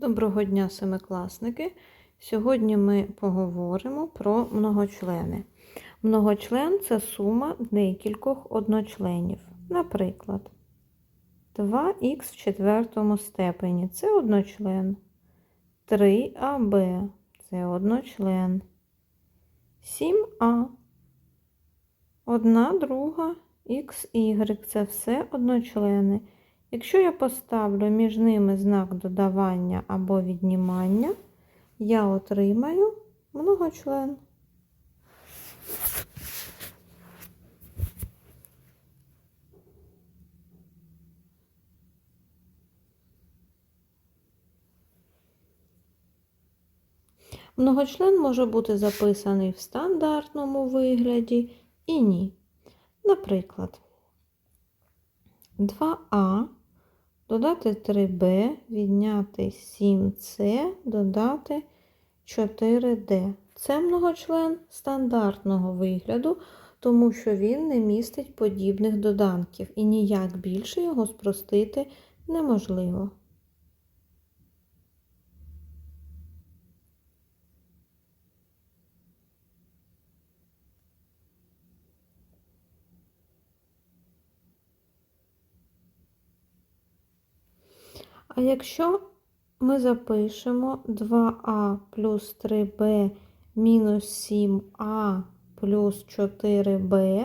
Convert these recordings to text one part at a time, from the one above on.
Доброго дня, семикласники! Сьогодні ми поговоримо про многочлени. Многочлен це сума декількох одночленів. Наприклад, 2х в четвертому степені це одночлен. 3аб це одночлен. 7а. Одна друга xy це все одночлени. Якщо я поставлю між ними знак додавання або віднімання, я отримаю многочлен. Многочлен може бути записаний в стандартному вигляді і ні. Наприклад, 2а додати 3b, відняти 7c, додати 4d. Це многочлен стандартного вигляду, тому що він не містить подібних доданків і ніяк більше його спростити неможливо. А якщо ми запишемо 2а плюс 3b мінус 7а плюс 4b,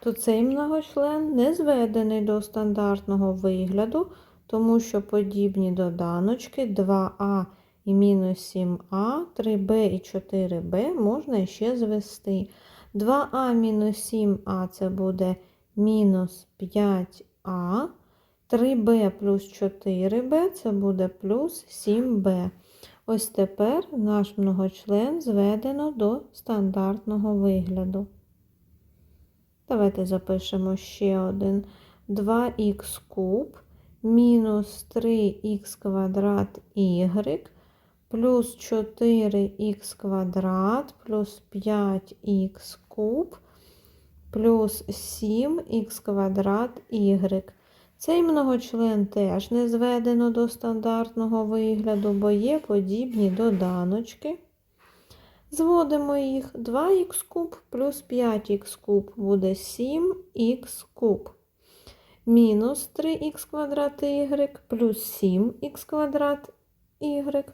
то цей многочлен не зведений до стандартного вигляду, тому що подібні доданочки 2а і мінус 7а, 3b і 4b можна ще звести. 2а мінус 7а це буде мінус 5а. 3b плюс 4b це буде плюс 7b. Ось тепер наш многочлен зведено до стандартного вигляду. Давайте запишемо ще один 2х куб мінус 3х квадрат y плюс 4х квадрат плюс 5х куб плюс 7х квадрат y. Цей многочлен теж не зведено до стандартного вигляду, бо є подібні доданочки. Зводимо їх 2х куб плюс 5х куб буде 7х куб. Мінус 3х квадрат y плюс 7х квадрат y.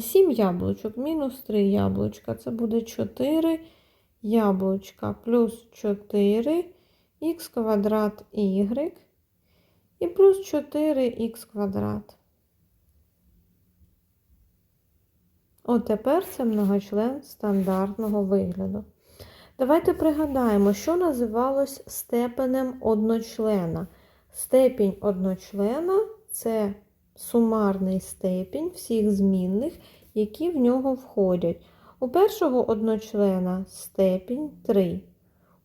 7 яблучок мінус 3 яблучка. Це буде 4 яблучка плюс 4 х квадрат y і плюс 4х квадрат. От тепер це многочлен стандартного вигляду. Давайте пригадаємо, що називалось степенем одночлена. Степінь одночлена це сумарний степінь всіх змінних, які в нього входять. У першого одночлена степінь 3.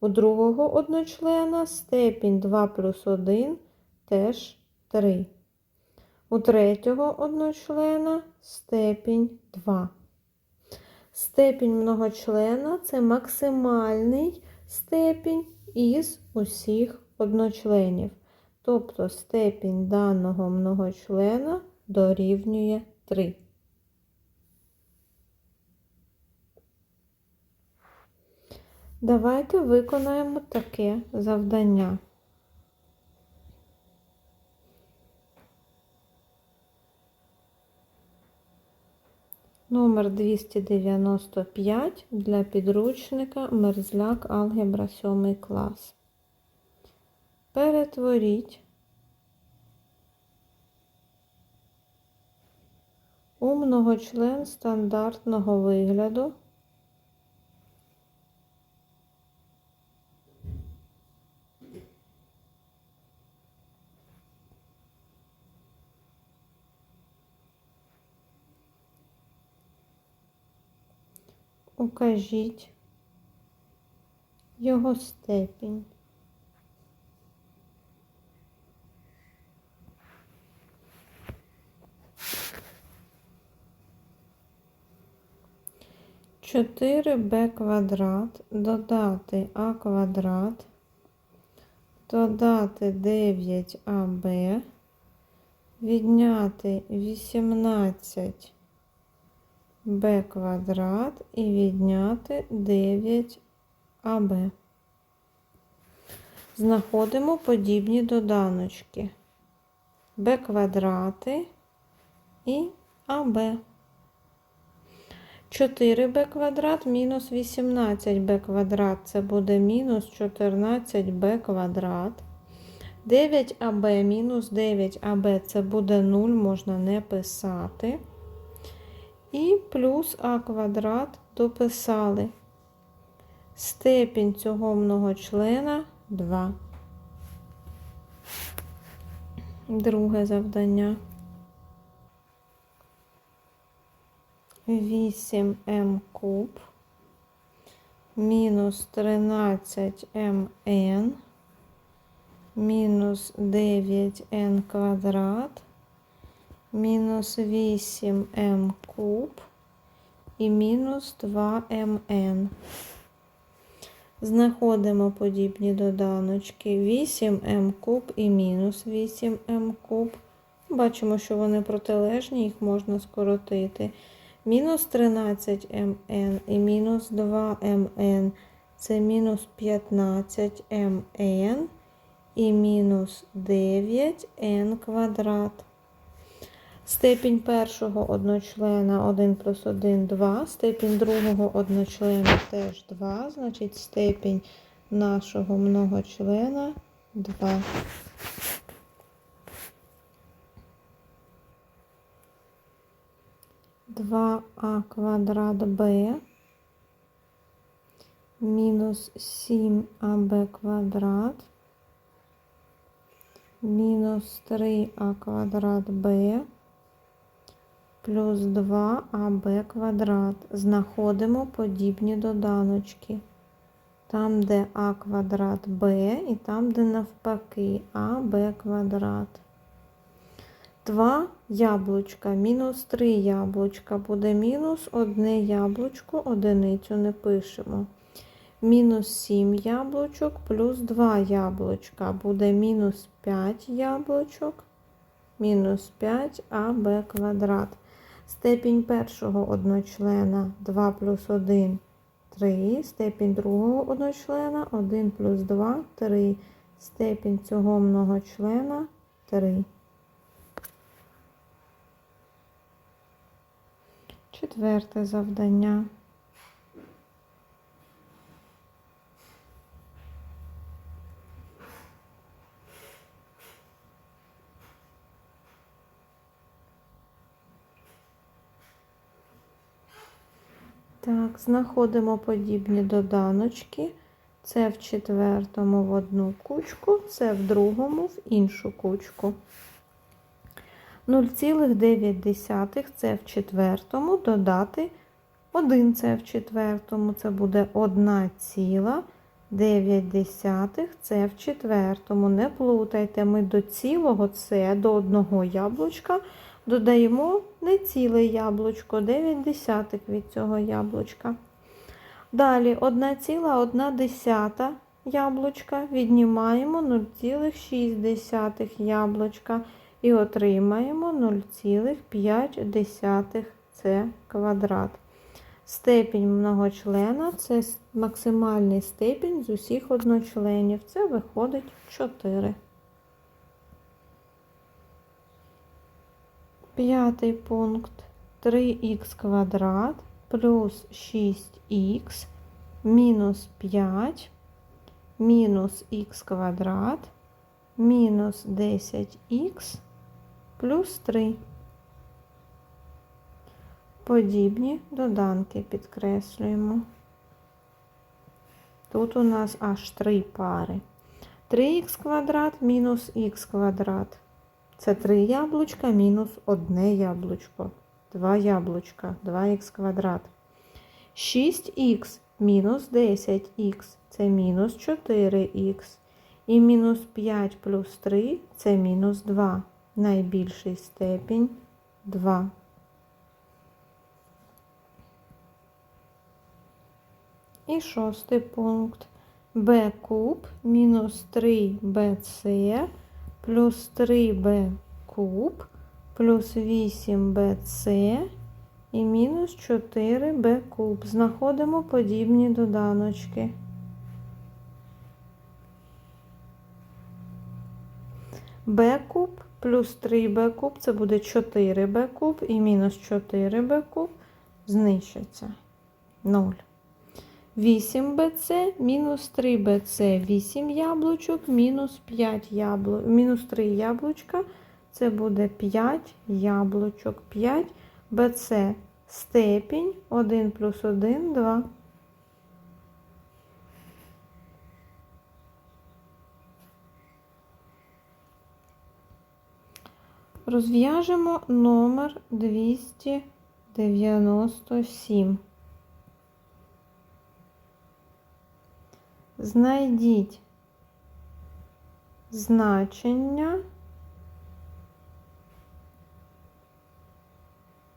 У другого одночлена степінь 2 плюс 1 теж 3. У третього одночлена степінь 2. Степінь многочлена це максимальний степінь із усіх одночленів. Тобто степінь даного многочлена дорівнює 3. Давайте виконаємо таке завдання. Номер 295 для підручника Мерзляк Алгебра 7 клас. Перетворіть у многочлен стандартного вигляду. Укажіть його степінь. Чотири Б квадрат додати А квадрат, додати 9АБ відняти 18 b квадрат і відняти 9 АБ. Знаходимо подібні доданочки b квадрати і АБ. 4b квадрат мінус 18b квадрат. Це буде мінус 14b квадрат. 9аб мінус 9аб це буде 0, можна не писати. І плюс а квадрат дописали. Степінь цього многочлена 2. Друге завдання. 8м куб мінус 13мн мінус 9n квадрат мінус 8м куб і мінус 2mn. Знаходимо подібні доданочки 8м куб і мінус 8м куб. Бачимо, що вони протилежні, їх можна скоротити. Мінус 13mn і мінус 2mn це мінус 15mn і мінус 9n квадрат. Степінь першого одночлена 1 плюс 1 2, степінь другого одночлена теж 2, значить степінь нашого многочлена 2. Два а квадрат Б мінус 7аб квадрат мінус 3а квадрат Б плюс 2аб квадрат. Знаходимо подібні доданочки. Там, де а квадрат Б, і там, де навпаки АБ квадрат. 2 яблучка, мінус 3 яблучка буде мінус 1 яблучко, одиницю не пишемо. Мінус 7 яблучок плюс 2 яблучка буде мінус 5 яблучок, мінус 5 АБ квадрат. Степінь першого одночлена 2 плюс 1 3. Степінь другого одночлена 1 плюс 2 3. Степінь цього многочлена 3. Четверте завдання. Так, знаходимо подібні доданочки. Це в четвертому в одну кучку, це в другому в іншу кучку. 0,9 це в четвертому додати 1 це в четвертому, це буде 1,9 це в четвертому. Не плутайте, ми до цілого це до одного яблучка додаємо не ціле яблучко, 9 десятих від цього яблучка. Далі 1,1 яблучка віднімаємо 0,6 яблучка і отримаємо 0,5 це квадрат. Степінь многочлена це максимальний степінь з усіх одночленів. Це виходить 4. П'ятий пункт 3х квадрат плюс 6х мінус 5 мінус х квадрат мінус 10х плюс 3. Подібні доданки підкреслюємо. Тут у нас аж три пари. 3х квадрат мінус х квадрат. Це 3 яблучка мінус 1 яблучко. 2 яблучка, 2х квадрат. 6х мінус 10х це мінус 4х. І мінус 5 плюс 3 це мінус 2. Найбільший степінь 2. І шостий пункт. b куб мінус 3bc плюс 3b куб плюс 8bc і мінус 4b куб. Знаходимо подібні доданочки. b куб плюс 3b куб це буде 4b куб і мінус 4b куб знищиться 0. 8bc мінус 3bc 8 яблучок, мінус 5 яблу... мінус 3 яблучка. Це буде 5 яблучок. 5 bc степінь 1 плюс 1 2. Розв'яжемо номер 297. Знайдіть значення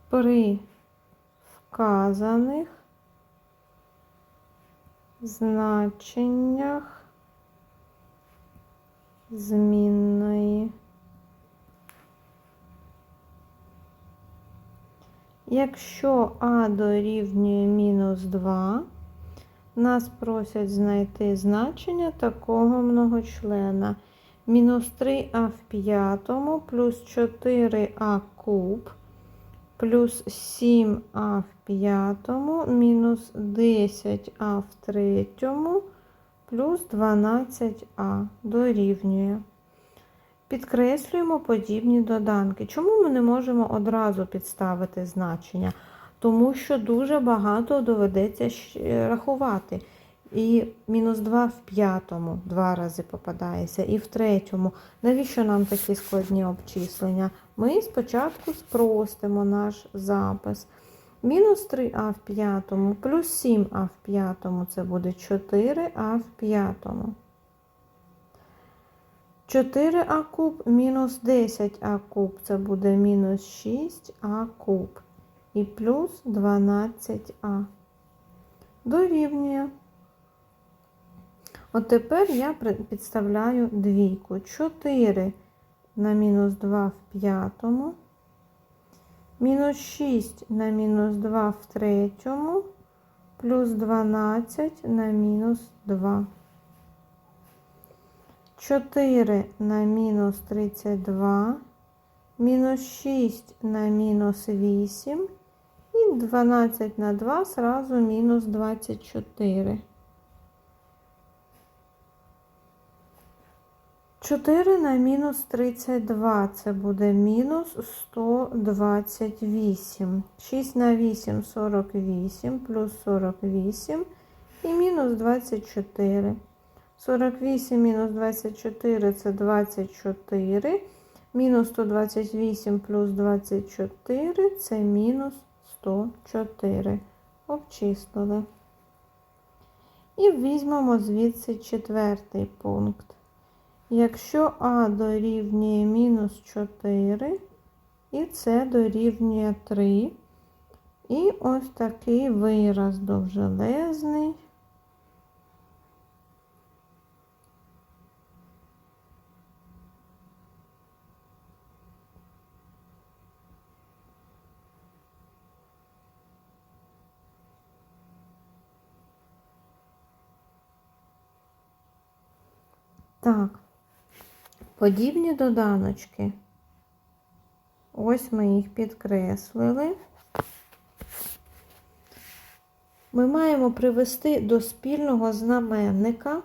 при вказаних значеннях змінної. Якщо А дорівнює мінус 2, нас просять знайти значення такого многочлена. Мінус 3а в п'ятому плюс 4а куб плюс 7а в п'ятому мінус 10а в третьому плюс 12а дорівнює. Підкреслюємо подібні доданки. Чому ми не можемо одразу підставити значення? Тому що дуже багато доведеться рахувати. І мінус 2 в п'ятому два рази попадається, і в третьому. Навіщо нам такі складні обчислення? Ми спочатку спростимо наш запис. Мінус 3а в п'ятому плюс 7а в п'ятому це буде 4а в п'ятому. 4а куб мінус 10а куб це буде мінус 6а куб і плюс 12а. Дорівнює. От тепер я підставляю двійку. 4 на мінус 2 в п'ятому, мінус 6 на мінус 2 в третьому, плюс 12 на мінус 2. 4 на мінус 32, мінус 6 на мінус 8 і 12 на 2 сразу мінус 24. 4 на мінус 32 це буде мінус 128. 6 на 8 48 плюс 48 і мінус 24. 48 мінус 24 це 24. Мінус 128 плюс 24 це мінус 104. Обчислили. І візьмемо звідси четвертий пункт. Якщо А дорівнює мінус 4, і С дорівнює 3, і ось такий вираз довжелезний. Так, подібні доданочки. Ось ми їх підкреслили. Ми маємо привести до спільного знаменника.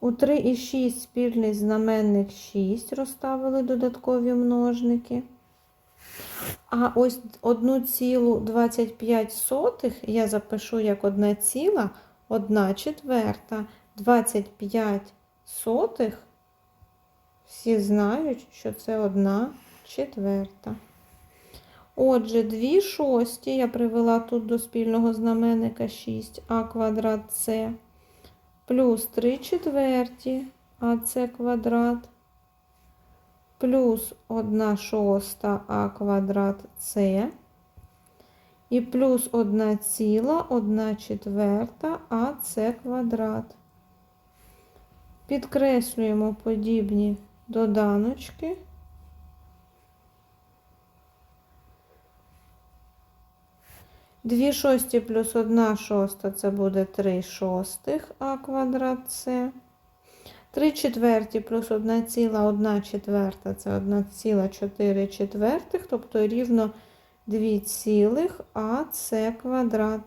У 3 і 6 спільний знаменник 6 розставили додаткові множники. А ось 1,25 я запишу як 1 ціла, 1 четверта. 25 сотих. Всі знають, що це 1 четверта. Отже, 2 шості я привела тут до спільного знаменника 6а квадрат С плюс 3 четверті АС квадрат плюс 1 шоста А квадрат С і плюс 1 ціла 1 четверта АС квадрат. Підкреслюємо подібні доданочки. Дві шості плюс одна шоста це буде 3 шостих а квадрат С. 3 четверті плюс 1 ціла 1 четверта це 1 ціла 4 четвертих, тобто рівно 2 цілих а це квадрат.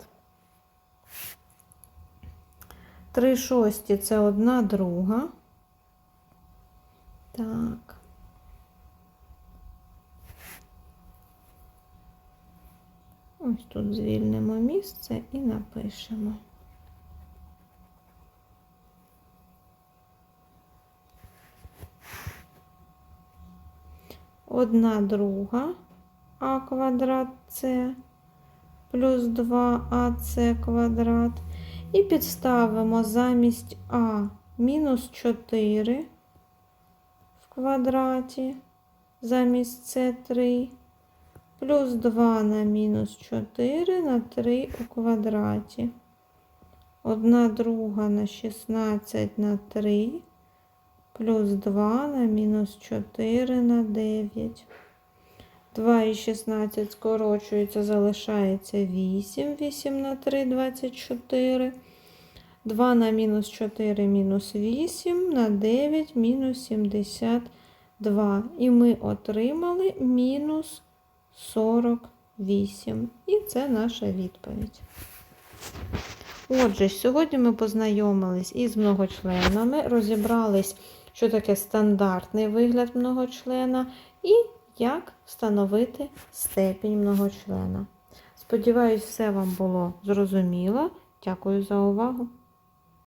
3 шості це 1 друга. Так. Ось тут звільнимо місце і напишемо. Одна друга а квадрат С плюс 2АС квадрат. І підставимо замість А мінус 4 в квадраті, замість С 3 плюс 2 на мінус 4 на 3 у квадраті. 1 друга на 16 на 3 плюс 2 на мінус 4 на 9. 2 і 16 скорочується, залишається 8. 8 на 3 24. 2 на мінус 4 мінус 8 на 9 мінус 72. І ми отримали мінус 48. І це наша відповідь. Отже, сьогодні ми познайомились із многочленами, розібрались, що таке стандартний вигляд многочлена і як встановити степінь многочлена. Сподіваюсь, все вам було зрозуміло. Дякую за увагу!